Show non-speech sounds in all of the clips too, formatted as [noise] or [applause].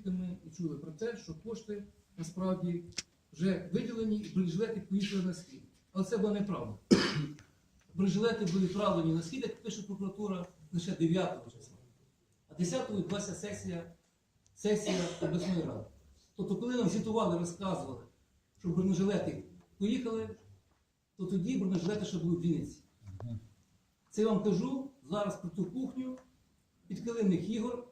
свідками і чули про те, що кошти насправді вже виділені і бронежилети поїхали на схід. Але це була неправда. Бронежилети [clears throat] були відправлені на схід, як пише прокуратура, лише 9 числа. А 10-го відбулася сесія, сесія обласної ради. Тобто, коли нам звітували, розказували, що бронежилети поїхали, то тоді бронежилети ще були в Вінниці. Це я вам кажу зараз про ту кухню підкилимних ігор.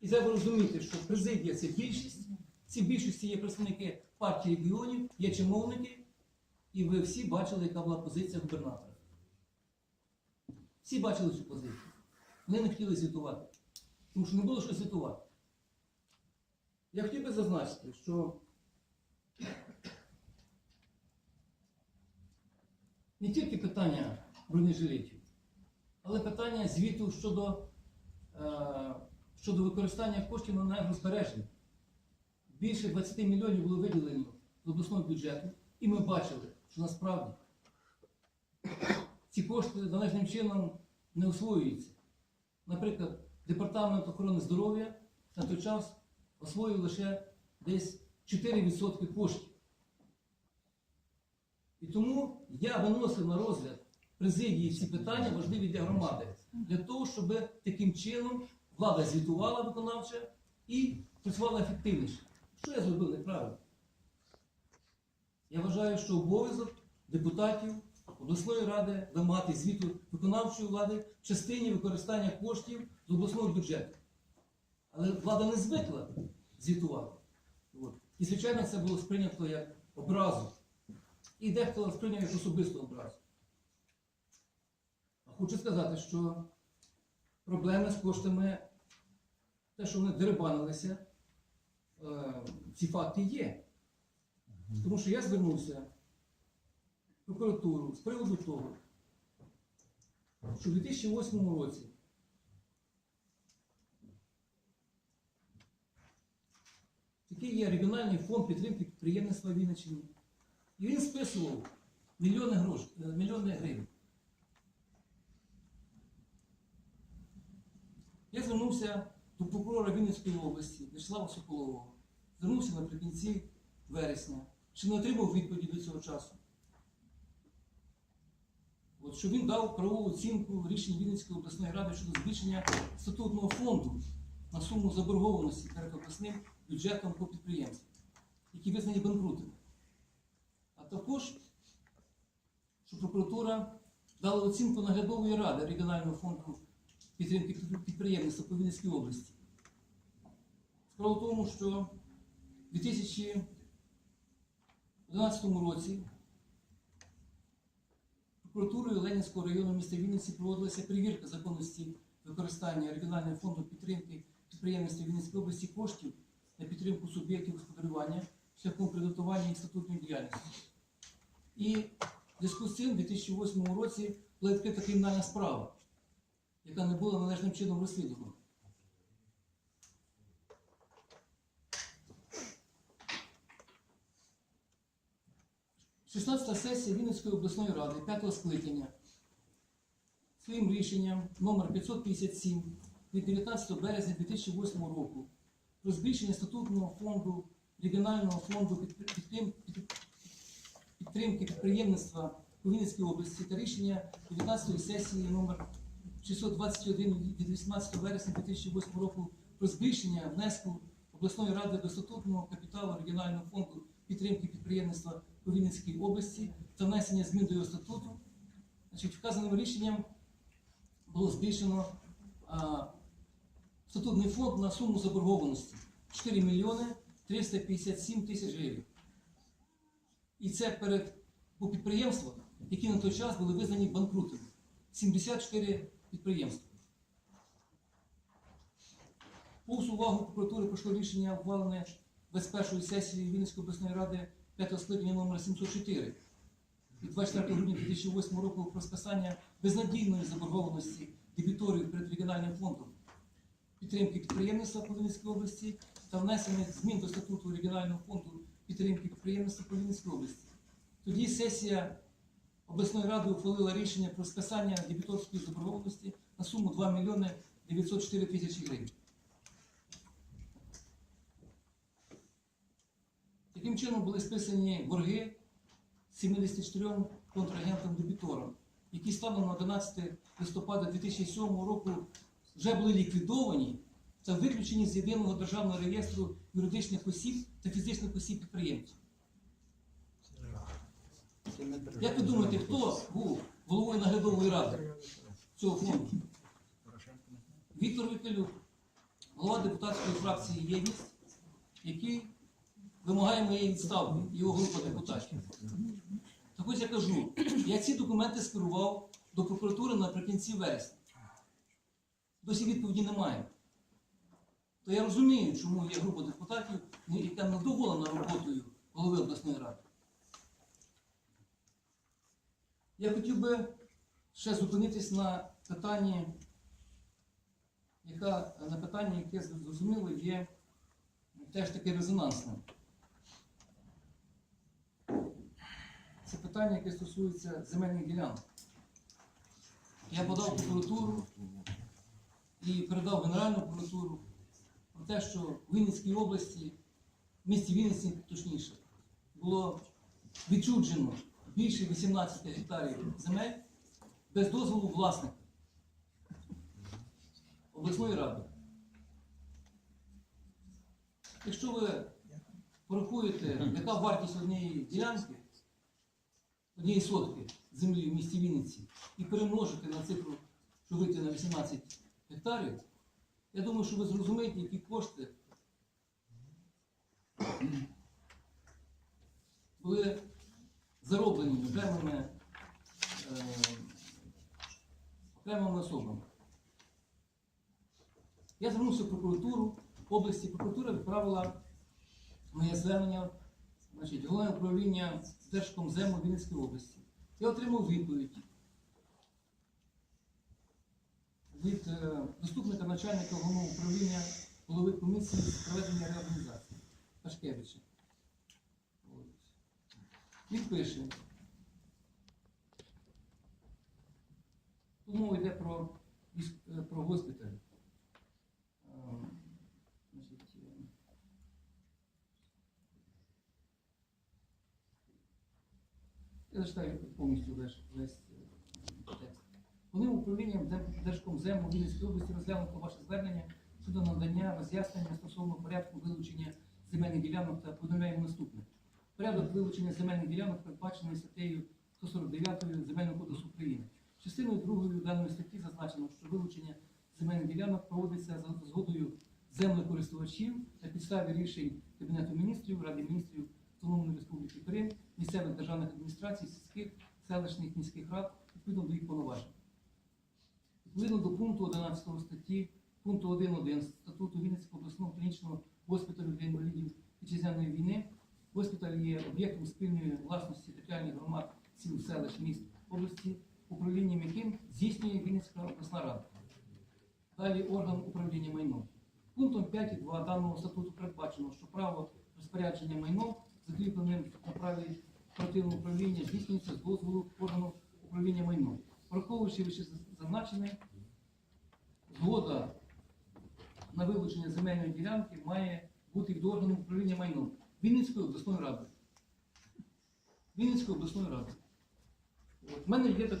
І треба розуміти, що президія це більшість. Ці більшості є представники партії регіонів, є чиновники, і ви всі бачили, яка була позиція губернатора. Всі бачили цю позицію. Вони не хотіли звітувати. Тому що не було що звітувати. Я хотів би зазначити, що не тільки питання бронежилетів, але питання звіту щодо, е, щодо використання коштів на енергозбереження. Більше 20 мільйонів було виділено з обласного бюджету, і ми бачили, що насправді ці кошти належним чином не освоюються. Наприклад, Департамент охорони здоров'я на той час освоїв лише десь 4% коштів. І тому я виносив на розгляд президії ці питання важливі для громади, для того, щоб таким чином влада звітувала виконавча і працювала ефективніше. Що я зробив неправильно? Я вважаю, що обов'язок депутатів обласної ради вимагати звіту виконавчої влади в частині використання коштів з обласного бюджету. Але влада не звикла звітувати. От. І, звичайно, це було сприйнято як образу. І дехто сприйняв як особисту образу. А хочу сказати, що проблеми з коштами, те, що вони дерибанилися, е, ці факти є. Тому що я звернувся в прокуратуру з приводу того, що в 2008 році такий є регіональний фонд підтримки підприємництва Вінниччини. І він списував мільйони грош, е, мільйони гривень. Я звернувся до прокурора Вінницької області Вячеслава Соколового. Звернувся наприкінці вересня. Ще не отримав відповіді до цього часу. От, що він дав правову оцінку рішень Вінницької обласної ради щодо збільшення статутного фонду на суму заборгованості перед обласним бюджетом по підприємствам, які визнані банкрутами. А також, що прокуратура дала оцінку наглядової ради регіонального фонду підтримки підприємництва по Вінницькій області. Справа в тому, що в 2011 році прокуратурою Ленінського району міста Вінниці проводилася перевірка законності використання регіонального фонду підтримки підприємництва Вінницької області коштів на підтримку суб'єктів господарювання шляхом кредитування їх статутної діяльності. І в зв'язку з цим у 2008 році була відкрита кримінальна справа, яка не була належним чином розслідувана. Шістнадцята сесія Вінницької обласної ради 5 скликання своїм рішенням номер 557 від 19 березня 2008 року про збільшення статутного фонду регіонального фонду підтримки підприємництва у Вінницькій області та рішення 19 сесії номер 621 від 18 вересня 2008 року про збільшення внеску обласної ради до статутного капіталу регіонального фонду підтримки підприємництва у Вінницькій області та внесення змін до його статуту. Значить, вказаним рішенням було збільшено а, статутний фонд на суму заборгованості 4 мільйони 357 тисяч гривень. І це перед по підприємствах, які на той час були визнані банкрутами. 74 підприємства. Повз увагу прокуратури пройшло рішення ухвалене 21 сесії Вінницької обласної ради 5 скликання номер 704 від 24 грудня 2008 року про списання безнадійної заборгованості дебіторів перед регіональним фондом підтримки підприємництва по Вінницькій області та внесення змін до статуту регіонального фонду підтримки підприємництва по Вінницькій області. Тоді сесія обласної ради ухвалила рішення про списання дебіторської заборгованості на суму 2 мільйони 904 тисячі гривень. Таким чином були списані борги 74 контрагентам дебіторам, які станом на 11 листопада 2007 року вже були ліквідовані та виключені з єдиного державного реєстру юридичних осіб та фізичних осіб підприємців. Як ви думаєте, хто був головою наглядової ради цього фонду? Віктор Віталюк, голова депутатської фракції єдність, який вимагає моєї відставки, його група депутатів. Так ось я кажу, я ці документи скерував до прокуратури наприкінці вересня. Досі відповіді немає. То я розумію, чому є група депутатів, ну, яка недоволена роботою голови обласної ради. Я хотів би ще зупинитись на питанні, яка, на питанні, яке зрозуміло є теж таки резонансним. Це питання, яке стосується земельних ділянок. Я подав прокуратуру і передав Генеральну прокуратуру про те, що в Вінницькій області, в місті Вінниці, точніше, було відчуджено більше 18 гектарів земель без дозволу власника обласної ради. Якщо ви порахуєте, яка вартість однієї ділянки, однієї сотки землі в місті Вінниці, і перемножите на цифру, що вийде на 18 гектарів, я думаю, що ви зрозумієте, які кошти були зароблені окремими, е, окремими особами. Я звернувся в прокуратуру області. Прокуратура відправила моє звернення значить, головне управління Держкомзему Вінницької області. Я отримав відповідь від е, заступника начальника головного управління голови комісії з проведення реорганізації Пашкевича. Він пише. Тут мова йде про, е, про госпіталь. Е, е, Я зачитаю повністю весь, текст. Вони управлінням Держкомзему Вінницької області розглянули ваше звернення щодо надання роз'яснення стосовно порядку вилучення земельних ділянок та повідомляємо наступне. Порядок вилучення земельних ділянок передбачений статтею 149 Земельного кодексу України. Частиною другою даної статті зазначено, що вилучення земельних ділянок проводиться за згодою землекористувачів на підставі рішень Кабінету міністрів, Ради міністрів Автономної Республіки Крим, місцевих державних адміністрацій, сільських, селищних міських рад відповідно до їх повноважень. Відповідно до пункту 11 статті, пункту 1.1 статуту Вінницького обласного клінічного госпіталю для інвалідів вітчизняної війни, госпіталь є об'єктом спільної власності територіальних громад сіл, селищ, міст області, управлінням яким здійснює Вінницька обласна рада. Далі орган управління майном. Пунктом 5.2 даного статуту передбачено, що право розпорядження майном, закріпленим на праві оперативного управління, здійснюється з дозволу органу управління майном. Враховуючи вище зазначене, згода на вилучення земельної ділянки має бути від органу управління майном Вінницької обласної ради. Вінницької обласної ради. От, в мене є.